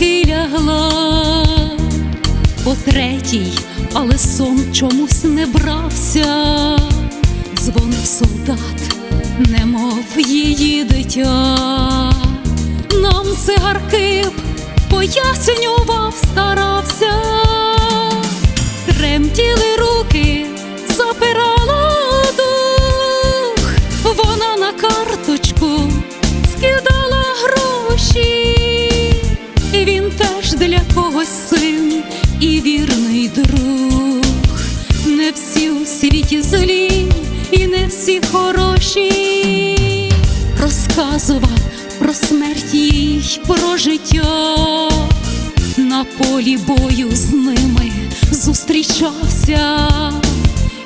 лягла по третій, але сон чомусь не брався. Дзвонив солдат, немов її дитя. Нам цигарки пояснював, старався. Друг. Не всі у світі злі, і не всі хороші. Розказував про смерть їй, про життя на полі бою з ними зустрічався,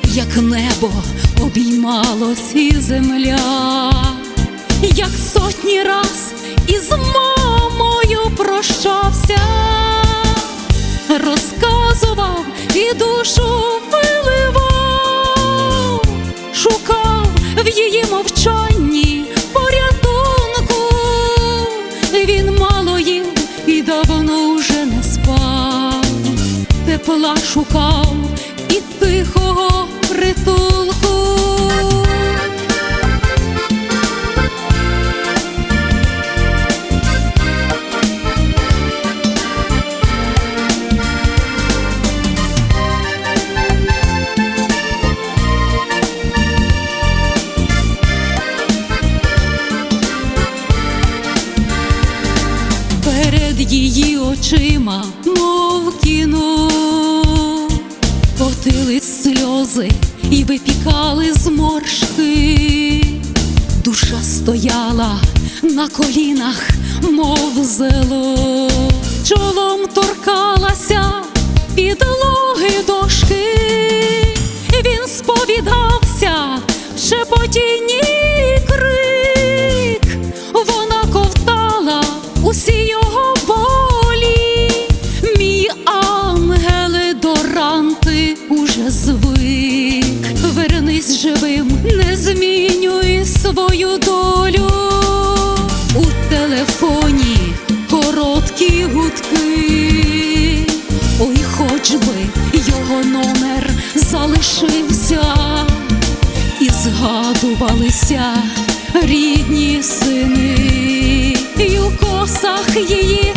як небо обіймалось і земля, як сотні раз із мамою душу виливав, шукав в її мовчанні порятунку. Він мало їв і давно уже не спав, тепла шукав і тихого притулку. Її очима, мов кіно, котились сльози і випікали зморшки. Душа стояла на колінах, мов зело, живим, не змінюй свою долю. У телефоні короткі гудки, ой, хоч би його номер залишився, і згадувалися рідні сини, і у косах її.